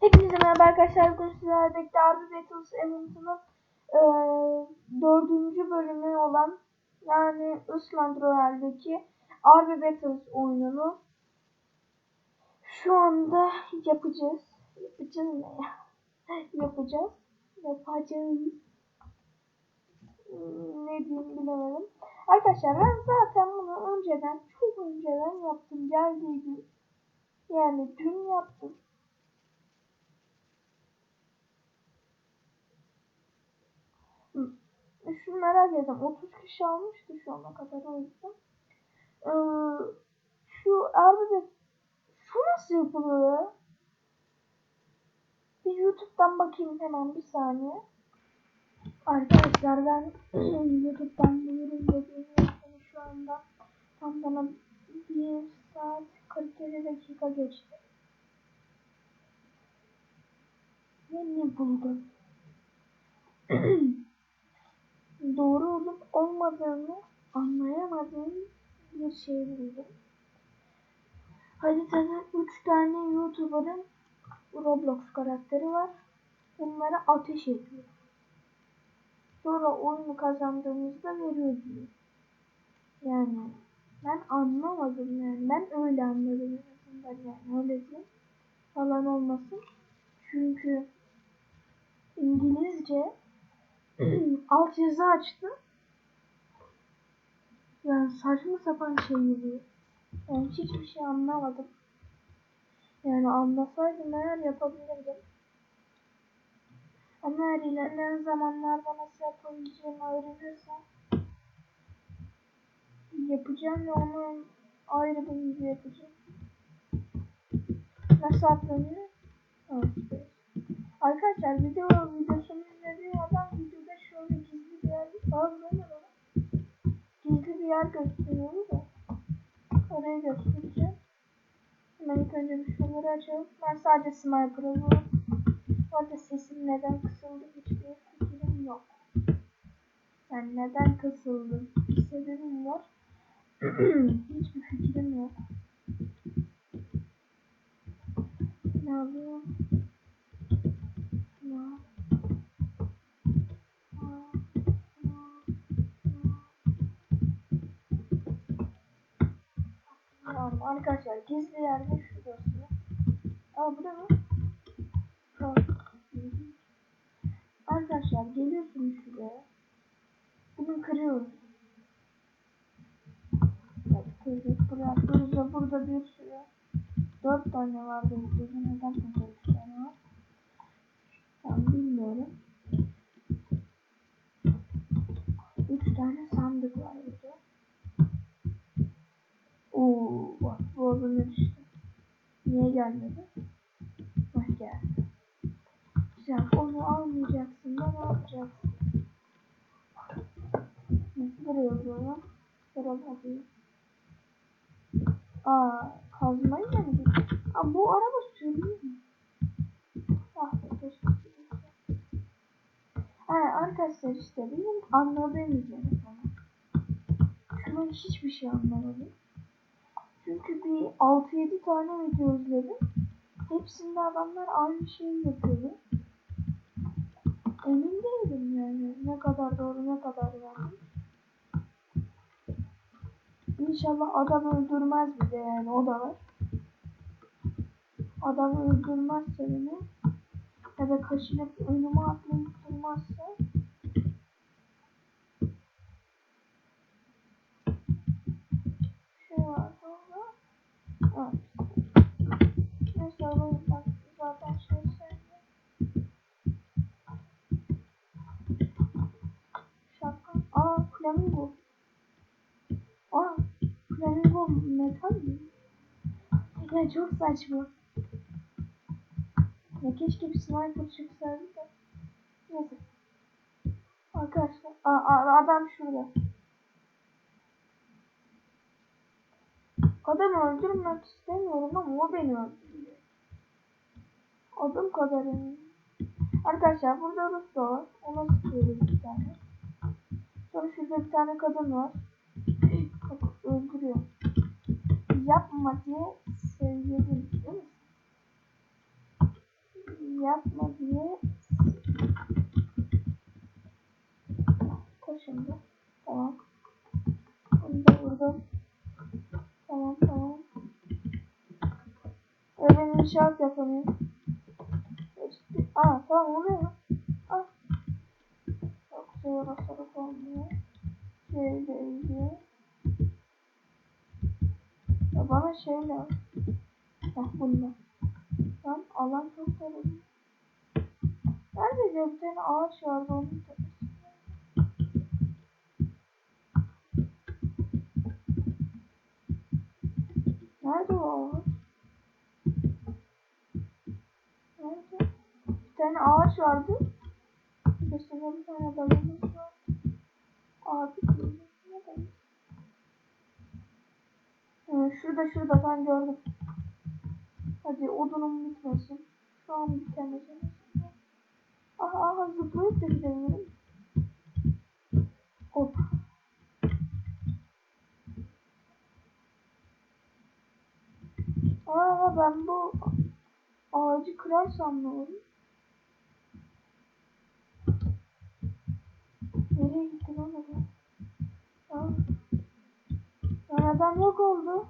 Hepinize merhaba arkadaşlar. Bugün sizlerle birlikte Arby Battles Event'ının e, dördüncü bölümü olan yani Island Royale'deki Arby Battles oyununu şu anda yapacağız. Yapacağız ne ya? yapacağız. Yapacağız. Hmm, Ne diyeyim bilemedim. Arkadaşlar ben zaten bunu önceden çok önceden yaptım. Geldiği gün. Yani dün yaptım. Şunu merak ettim. 30 kişi almıştı şu ana kadar o yüzden. Ee, şu Erbi şu nasıl yapılıyor ya? Bir YouTube'dan bakayım hemen bir saniye. Arkadaşlar ben YouTube'dan ürün dediğim şu anda tam bana 1 saat 47 dakika geçti. Ne buldum? doğru olup olmadığını anlayamadığım bir şey buldum. Haritada 3 tane YouTuber'ın Roblox karakteri var. Bunlara ateş ediyor. Sonra oyunu kazandığımızda veriyor diyor. Yani ben anlamadım yani. Ben öyle anladım en yani öyle diyeyim. Falan olmasın. Çünkü İngilizce alt yazı açtı. Yani saçma sapan şey yazıyor. Yani hiçbir şey anlamadım. Yani anlasaydım eğer yapabilirdim. Ama eğer ilerleyen zamanlarda nasıl yapabileceğimi öğrenirsem yapacağım ve onu ayrı bir video yapacağım. Nasıl atlanıyor? Evet. Arkadaşlar video videosunu gizli bir yer gösteriyor da orayı göstereceğim. Hemen ilk önce bir şunları açalım. Ben sadece sniper alıyorum. Orada sesim neden kısıldı hiçbir fikrim yok. Yani neden kısıldı bir sebebim var. hiçbir fikrim yok. Ne alıyorum? Arkadaşlar gizli yerde şurası. Aa bu mı? Tamam. Arkadaşlar geliyorsunuz şuraya. Bunu kırıyoruz. Kırdık. Buraya burada, burada bir sürü. Dört tane vardı. Burada neden burada üç tane var? Ben bilmiyorum. Üç tane sandık var burada. Oo, olabilir işte. Niye gelmedi? Bak geldi. Güzel. Onu almayacaksın da ne yapacaksın? Buraya o zaman. Sıralayayım. Aa, kazmayı mı dedik? Aa, bu araba sürüyor mu? Ah, sürüyorsa. Ha, arkadaşlar işte benim anladığım üzere sana. Şunun hiçbir şey anlamadım. Çünkü bir 6-7 tane video izledim. Hepsinde adamlar aynı şeyi yapıyordu. Emin değilim yani ne kadar doğru ne kadar yanlış. İnşallah adam öldürmez bize yani o da var. Adam öldürmezse beni ya da kaşınıp önüme atlayıp durmazsa şey var flamingo. Aa flamingo metal mi? Ya çok saçma. Ya keşke bir sniper çıksaydı da. Neyse. Arkadaşlar. Aa, adam şurada. Adamı öldürmek istemiyorum ama o beni öldürüyor. Adım kadar eminim. Arkadaşlar burada Rus da var. Ona sıkıyoruz bir tane. Sonra şurada bir tane kadın var. Bak öldürüyor. Yapma diye söyledim değil mi? yapma diye taşındı. Tamam. Bunu da vurdum. Tamam tamam. İnşaat yapamıyorum. Geçti. Aa tamam oluyor mu? Ah. Çok şeye basarak olmuyor. Şöyle iyi. Ya bana şey lazım. Heh bunda. Lan alan çok. Sadece bir tane ağaç vardı onu Nerede o ağaç? Nerede? Bir tane ağaç vardı. Tepesinde bir tane balonumuz vardı. Abi kırmızı da. Ee, şurada şurada ben gördüm. Hadi odunum bitmesin. Şu an bitemez. Aha aha zıplayıp da gidebilirim. Hop. Aa ben bu ağacı kırarsam ne olur? Nereye gitti lan adam? Lan adam yok oldu.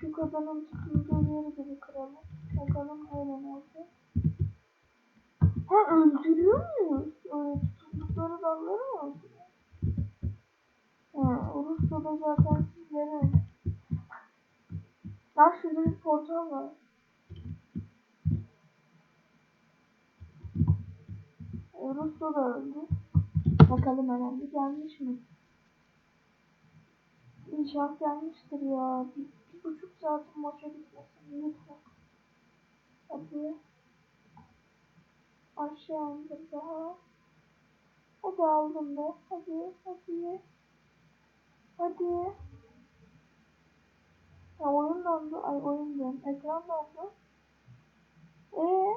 Şu kadının tutulduğu yeri bir kıralım. Bakalım öyle ne olacak. Ha öldürüyor muyuz? Öyle tutuldukları dalları mı öldürüyor? Ha, Rusya'da zaten sizlere. Lan şurada bir portal var. E, Rusya da öldü. Bakalım bir gelmiş mi? İnşaat gelmiştir ya. Bir, bir buçuk saatin boşa gitmesin lütfen. Hadi. Aşağı indir daha. Hadi aldım be. Hadi, hadi. Hadi. Ya oyun dondu. Ay oyun diyorum. Ekran dondu. Eee?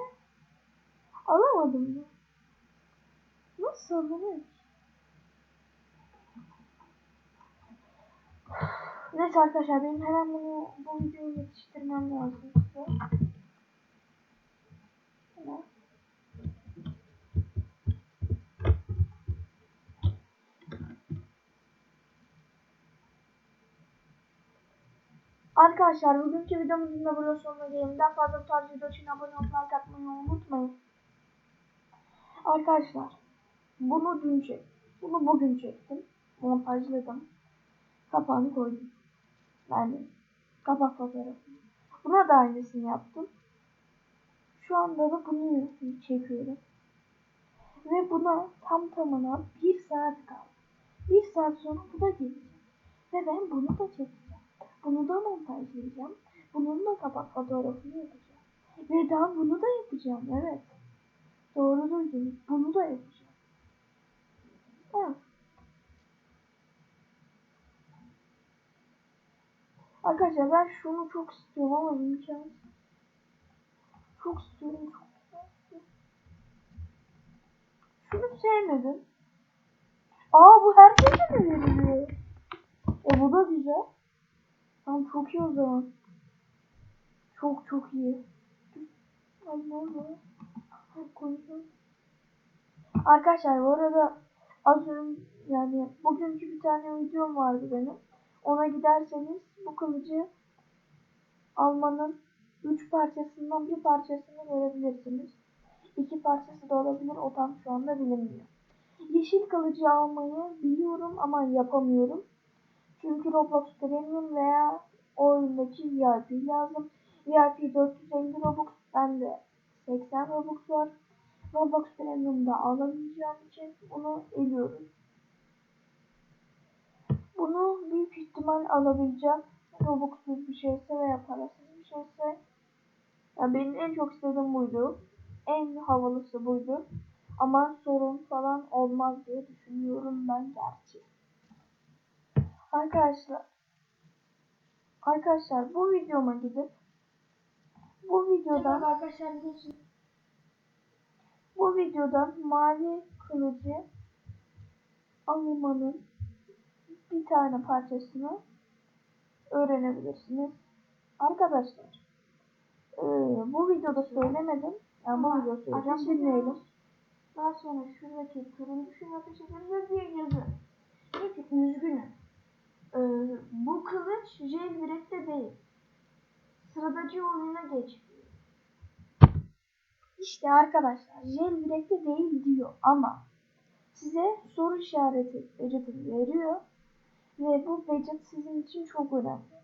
Alamadım mı? Nasıl alınır? Neyse arkadaşlar benim hemen bunu bu videoyu yetiştirmem lazım. Hemen. Arkadaşlar bugünkü videomuzun da burada sonuna gelelim. Daha fazla bu tarz video için abone olup like atmayı unutmayın. Arkadaşlar bunu dün çektim. Bunu bugün çektim. Montajladım. Kapağını koydum. Yani kapak fotoğrafını. Buna da aynısını yaptım. Şu anda da bunu çekiyorum. Ve buna tam tamına bir saat kaldı. Bir saat sonra bu da gelecek. Ve ben bunu da çekeceğim. Bunu da montajlayacağım. Bunun da kapak fotoğrafını yapacağım. Ve daha bunu da yapacağım. Evet. Doğru duydunuz. Bunu da yapacağım. Evet. Arkadaşlar ben şunu çok istiyorum ama imkansız. Çok istiyorum çok istiyorum. Şunu sevmedim. Aa bu herkese mi veriliyor? E bu da güzel. Tamam çok iyi o zaman. Çok çok iyi. Koydum. Arkadaşlar bu arada az önce yani bugünkü bir tane videom vardı benim. Ona giderseniz bu kılıcı almanın 3 parçasından bir parçasını görebilirsiniz. İki parçası da olabilir. O tam şu anda bilinmiyor. Yeşil kılıcı almayı biliyorum ama yapamıyorum. Çünkü Roblox Premium veya oyundaki VIP lazım. VIP 450 Robux, bende 80 Robux var. Roblox Premium'da alamayacağım için bunu eliyorum. Bunu büyük ihtimal alabileceğim. Robux'suz bir şeyse veya parasız bir şeyse. Ya benim en çok istediğim buydu. En havalısı buydu. Ama sorun falan olmaz diye düşünüyorum ben gerçi. Arkadaşlar. Arkadaşlar bu videoma gidip bu videodan arkadaşlar biliyorsunuz. bu videodan mavi kılıcı almanın bir tane parçasını öğrenebilirsiniz. Arkadaşlar ee, bu videoda söylemedim. Yani bu videoda söyleyeceğim. Dinleyelim. Daha sonra şuradaki turuncu şunu ateş ediyoruz ve bir yazı. Diyor ki üzgünüm. Ee, bu kılıç jailbreak'te değil. Sıradaki oyuna geç. İşte arkadaşlar jailbreak'te değil diyor ama size soru işareti gadget'ı veriyor ve bu gadget sizin için çok önemli.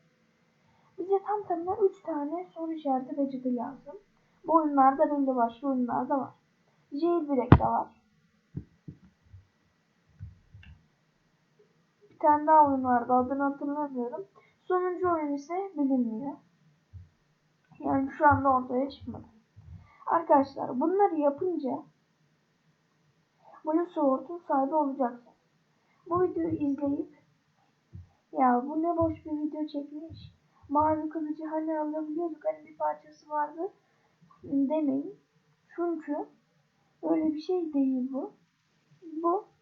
Bize tam tamına 3 tane soru işareti gadget'ı lazım. Bu oyunlarda belli başlı oyunlarda var. Jailbreak'te var. Bir tane daha oyun vardı adını hatırlamıyorum. Sonuncu oyun ise bilinmiyor. Yani şu anda ortaya çıkmadı. Arkadaşlar bunları yapınca Blue Sword'un sahibi olacaksın. Bu videoyu izleyip ya bu ne boş bir video çekmiş. Mavi kılıcı hani alabiliyorduk hani bir parçası vardı demeyin. Çünkü öyle bir şey değil bu. Bu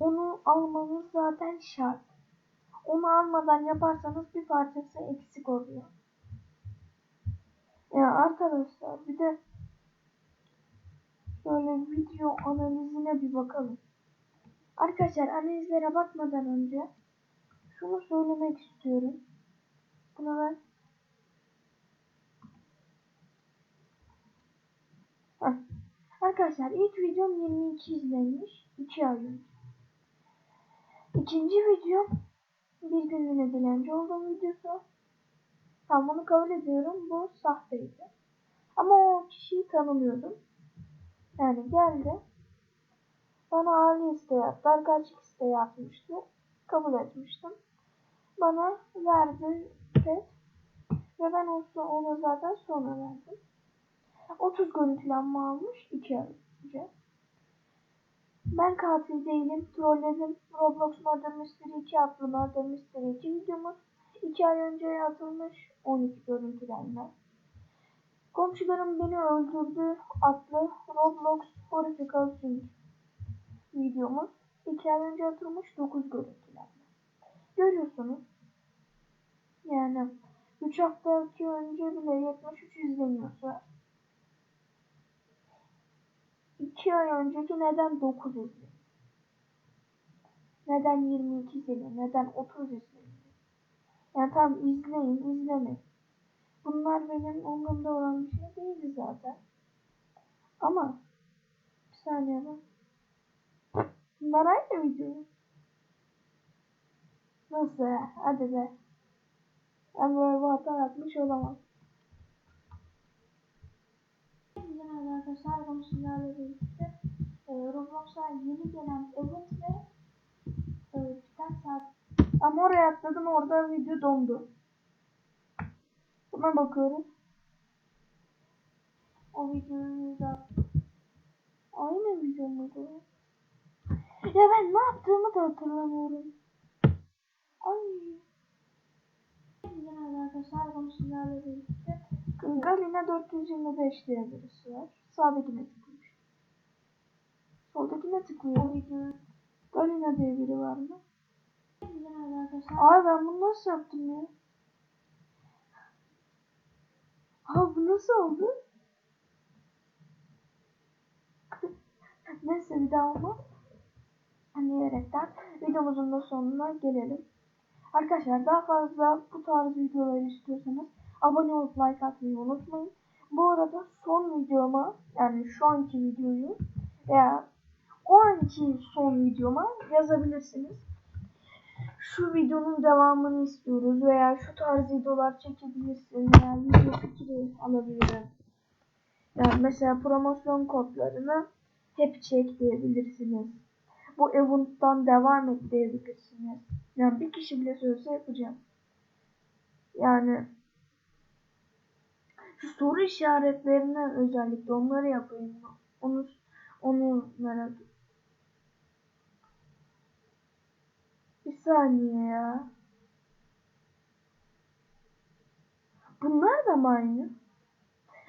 onu almanız zaten şart. Onu almadan yaparsanız bir parçası eksik oluyor. Ya arkadaşlar bir de şöyle video analizine bir bakalım. Arkadaşlar analizlere bakmadan önce şunu söylemek istiyorum. Bunu ben. Arkadaşlar ilk videom 22 izlenmiş. 2 ay önce. İkinci videom bir günlüğüne dilenci olduğum videosu. Tamam bunu kabul ediyorum. Bu sahteydi. Ama o kişiyi tanımıyordum. Yani geldi. Bana aile isteği attı. Arkadaşlık isteği atmıştı. Kabul etmiştim. Bana verdi pet. Ve ben olsa ona zaten sonra verdim. 30 görüntülenme almış 2 ay önce. Ben katil değilim. Trolledim. Roblox Murder Mystery 2 adlı Murder Mystery 2 videomuz. 2 ay önce atılmış 12 görüntülenme. Komşularım beni öldürdü adlı Roblox Purification videomuz. 2 ay önce atılmış 9 görüntülenme. Görüyorsunuz. Yani 3 hafta önce bile 73 izleniyorsa 2 ay önceki neden 9 izleniyor? Neden 22 izleniyor? Neden 30 izleniyor? Yani tamam izleyin, izlemeyin. Bunlar benim umurumda olan bir şey değil zaten. Ama bir saniye bak. Bunlar aynı video. Nasıl? Hadi be. Ben böyle bir hata yapmış olamam. Herkese merhaba arkadaşlar. Bugün sizlerle birlikte e, Roblox'a yeni gelen event ve e, biten saat Ama oraya atladım orada video dondu. Buna bakıyoruz. o videoyu da Aynı video muydu? Ya ben ne yaptığımı da hatırlamıyorum. Ay. Herkese merhaba arkadaşlar. Bugün sizlerle birlikte Galina 425 diye birisi var. Sağdakine tıklamış. Soldakine tıklıyor. o videoyu Galina diye biri var mı? Ay ben bunu nasıl yaptım ya? Aa bu nasıl oldu? Neyse bir daha olmaz. Diyerekten videomuzun da sonuna gelelim. Arkadaşlar daha fazla bu tarz videoları istiyorsanız abone olup like atmayı unutmayın. Bu arada son videoma yani şu anki videoyu veya o anki son videoma yazabilirsiniz. Şu videonun devamını istiyoruz veya şu tarz videolar çekebilirsin veya video fikri alabilirim. Yani mesela promosyon kodlarını hep çek diyebilirsiniz. Bu event'tan devam et diyebilirsiniz. Yani bir kişi bile söylese yapacağım. Yani şu soru işaretlerini özellikle onları yapayım. Onu onu merak Bir saniye ya. Bunlar da mı aynı?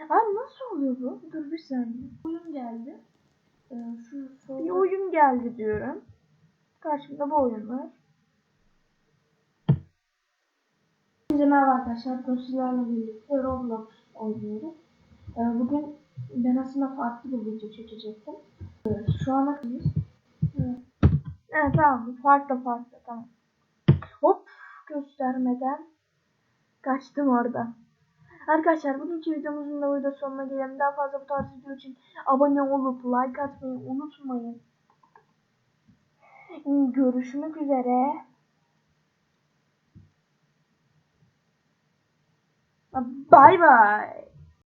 Abi nasıl oluyor bu? Dur bir saniye. oyun geldi. E, şu solda Bir oyun geldi diyorum. Karşımda bu oyun var. Hepinize merhaba arkadaşlar. Bugün birlikte Roblox oynuyoruz. Ee, bugün ben aslında farklı bir video çekecektim. Evet, Şu ana kadar. Evet tamam. Farklı farklı tamam. Hop göstermeden kaçtım orada. Arkadaşlar bugünkü videomuzun da burada sonuna gelelim. Daha fazla bu tarz video için abone olup like atmayı unutmayın. Görüşmek üzere. Bye bye.